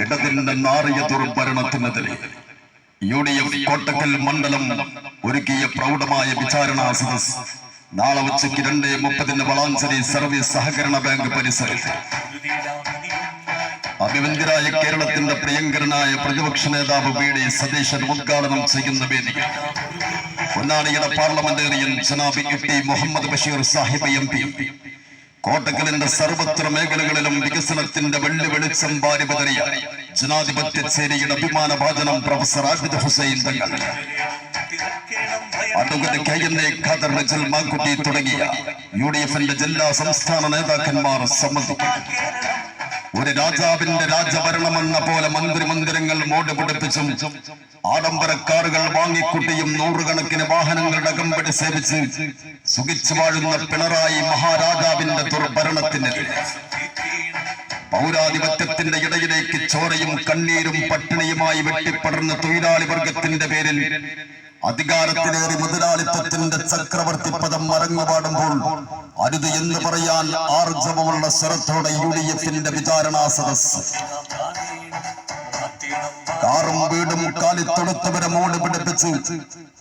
ഇടതിന്റെ നാറിയ ദുർഭരണത്തിനെതിരെ U D F Kottakkal മണ്ഡലം ഒരുക്കിയ പ്രൗഢമായ വിചാരണാ സദസ് നാളെ ഉച്ചയ്ക്ക് രണ്ട് മുപ്പതിന് വളാഞ്ചേരി സർവീസ് സഹകരണ ബാങ്ക് പരിസരത്ത്. അഭിവന്ദ്യരായ കേരളത്തിന്റെ പ്രിയങ്കരനായ പ്രതിപക്ഷ നേതാവ് വി ഡി സതീശൻ ഉദ്ഘാടനം ചെയ്യുന്ന വേദിക പൊന്നാനിയുടെ parliamentarian ജനാബി E T Muhammad Basheer Sahib M P. കോട്ടക്കലിന്റെ സർവത്ര മേഖലകളിലും വികസനത്തിന്റെ വെള്ളി വെളിച്ചം വാരി പതറിയ ജനാധിപത്യ ചേരിയുടെ അഭിമാന ഭാജനം പ്രൊഫസർ ആബിദ് ഹുസൈൻ തങ്ങൾ. അഡ്വക്കേറ്റ് റജൽ തുടങ്ങിയ യു ഡി എഫിന്റെ ജില്ലാ സംസ്ഥാന നേതാക്കന്മാർ സംബന്ധിക്കും ഒരു രാജാവിന്റെ രാജഭരണമെന്ന പോലെ മന്ത്രി മന്ദിരങ്ങൾ മോട് പിടിപ്പിച്ചും ആഡംബര കാറുകൾ വാങ്ങിക്കുട്ടിയും നൂറുകണക്കിന് വാഹനങ്ങളുടെ കമ്പടി സേവിച്ച് സുഖിച്ചു വാഴുന്ന പിണറായി മഹാരാജാവിന്റെ ദുർഭരണത്തിനെതിരെ. പൗരാധിപത്യത്തിന്റെ ഇടയിലേക്ക് ചോരയും കണ്ണീരും പട്ടിണിയുമായി വെട്ടിപ്പടർന്ന തൊഴിലാളി വർഗത്തിന്റെ പേരിൽ അധികാരത്തിലേറി മുതലാളിത്തത്തിന്റെ ചക്രവർത്തി പദം മറങ്ങുപാടുമ്പോൾ അരുത് എന്ന് പറയാൻ ആർജവമുള്ള സ്വരത്തോടെ യു ഡി എഫിന്റെ വിചാരണാ സദസ് കാറും വീടും കാലിത്തൊടുത്തവരെ മോട് പിടിപ്പിച്ച്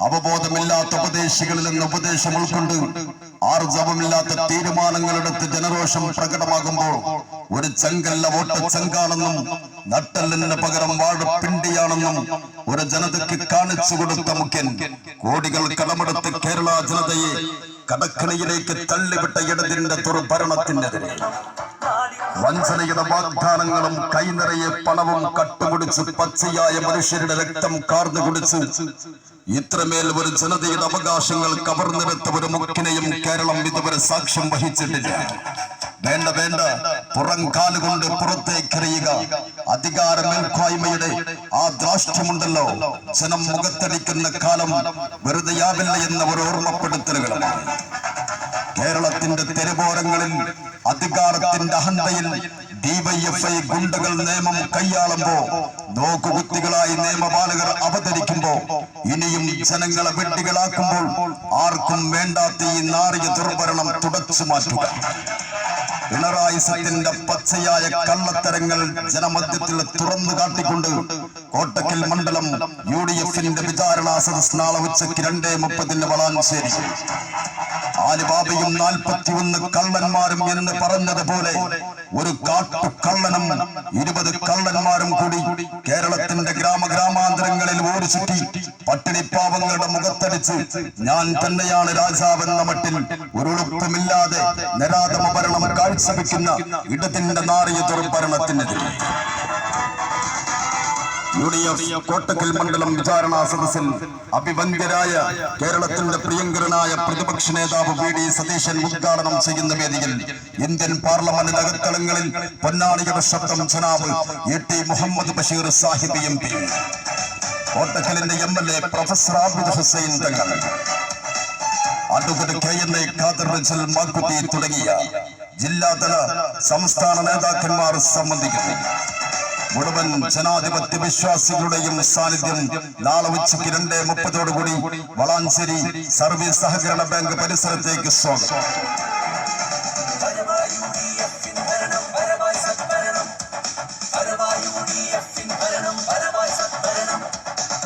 അവബോധമില്ലാത്ത ഉപദേശികളിൽ നിന്ന് ഉപദേശം ഉൾക്കൊണ്ട് ആർജവമില്ലാത്ത തീരുമാനങ്ങളെടുത്ത് ജനരോഷം പ്രകടമാകുമ്പോൾ ഒരു ചെങ്കല്ല വോട്ട് ചങ്കാണെന്നും നട്ടല്ലിന് പകരം വാഴപ്പിണ്ടിയാണെന്നും ഒരു ജനതയ്ക്ക് കാണിച്ചു കൊടുത്ത മുഖ്യൻ കോടികൾ കടമെടുത്ത് കേരള ജനതയെ കടക്കണിയിലേക്ക് തള്ളിവിട്ട ഇടതിന്റെ ദുർഭരണത്തിനെതിരെ വഞ്ചനയുടെ വാഗ്ദാനങ്ങളും കൈനിറയെ പണവും കട്ടുപിടിച്ച് പച്ചയായ മനുഷ്യരുടെ രക്തം കാർന്നു കുടിച്ച് ഇത്രമേൽ ഒരു ജനതയുടെ അവകാശങ്ങൾ കവർന്നെടുത്ത ഒരു മുക്കിനെയും കേരളം ഇതുവരെ സാക്ഷ്യം വഹിച്ചിട്ടില്ല. വേണ്ട വേണ്ട. പുറം കാലുകൊണ്ട് പുറത്തേക്കെറിയുക. അധികാര മേൽക്കോയ്മയുടെ ആ ദ്രാഷ്ട്യമുണ്ടല്ലോ. ജനം മുഖത്തടിക്കുന്ന കാലം വെറുതെയാവില്ല എന്ന ഒരു ഓർമ്മപ്പെടുത്തലുകളാണ് കേരളത്തിന്റെ തെരുവോരങ്ങളിൽ അധികാരത്തിന്റെ അഹന്തയിൽ ഡിവൈഎഫ്ഐ ഗുണ്ടകൾ നിയമം കൈയാളുമ്പോ നോക്കുകുത്തികളായി നിയമപാലകർ അവതരിക്കുമ്പോ ഇനിയും ജനങ്ങളെ വെട്ടികളാക്കുമ്പോൾ ആർക്കും വേണ്ടാത്ത ഈ നാറിയ ദുർഭരണം തുടച്ചു മാറ്റുക. പിണറായി സത്യന്റെ പച്ചയായ കള്ളത്തരങ്ങൾ ജനമധ്യത്തിൽ തുറന്നു കാട്ടിക്കൊണ്ട് കോട്ടക്കൽ മണ്ഡലം യു ഡി എഫിന്റെ വിചാരണാ സദസ് നാളെ ഉച്ചയ്ക്ക് രണ്ടേ മുപ്പതിന് വളാഞ്ചേരി. ആലുബാബയും നാൽപ്പത്തിയൊന്ന് കള്ളന്മാരും എന്ന് പറഞ്ഞതുപോലെ ഒരു കാട്ടു കള്ളനും ഇരുപത് കള്ളന്മാരും കൂടി കേരളത്തിന്റെ ഗ്രാമ ഗ്രാമാന്തരങ്ങളിൽ ഓടി ചുറ്റി പട്ടിണിപ്പാവങ്ങളുടെ മുഖത്തടിച്ച് ഞാൻ തന്നെയാണ് രാജാവെന്ന മട്ടിൽ ഒരു ഉളുപ്പുമില്ലാതെ നരാധമ ഭരണം കാഴ്ചവെക്കുന്ന ഇടത്തിന്റെ നാറിയ ദുർഭരണത്തിനെതിരെ. യു ഡി എഫ് കോട്ടക്കൽ മണ്ഡലം വിചാരണാ സദസ്സിൽ അഭിവന്ദ്യരായ കേരളത്തിന്റെ പ്രിയങ്കരനായ പ്രതിപക്ഷ നേതാവ് വി ഡി സതീശൻ ഉദ്ഘാടനം ചെയ്യുന്ന വേദിയിൽ ഇന്ത്യൻ പാർലമെന്റ് അകത്തളങ്ങളിൽ പൊന്നാളിയുടെ ശബ്ദം ജനാബ് A T Muhammad Basheer Sahib M P. കോട്ടക്കലിന്റെ M L A professor Abid Hussain Thangal. Advocate K N A Khader റജൽ മാക്കുട്ടി തുടങ്ങിയ ജില്ലാതല സംസ്ഥാന നേതാക്കന്മാർ സംബന്ധിക്കുന്നു. മുഴുവൻ ജനാധിപത്യ വിശ്വാസികളുടെയും സാന്നിധ്യം നാളെ ഉച്ചയ്ക്ക് രണ്ടേ മുപ്പതോടുകൂടി വളാഞ്ചേരി സർവീസ് സഹകരണ ബാങ്ക് പരിസരത്തേക്ക് സ്വാഗതം.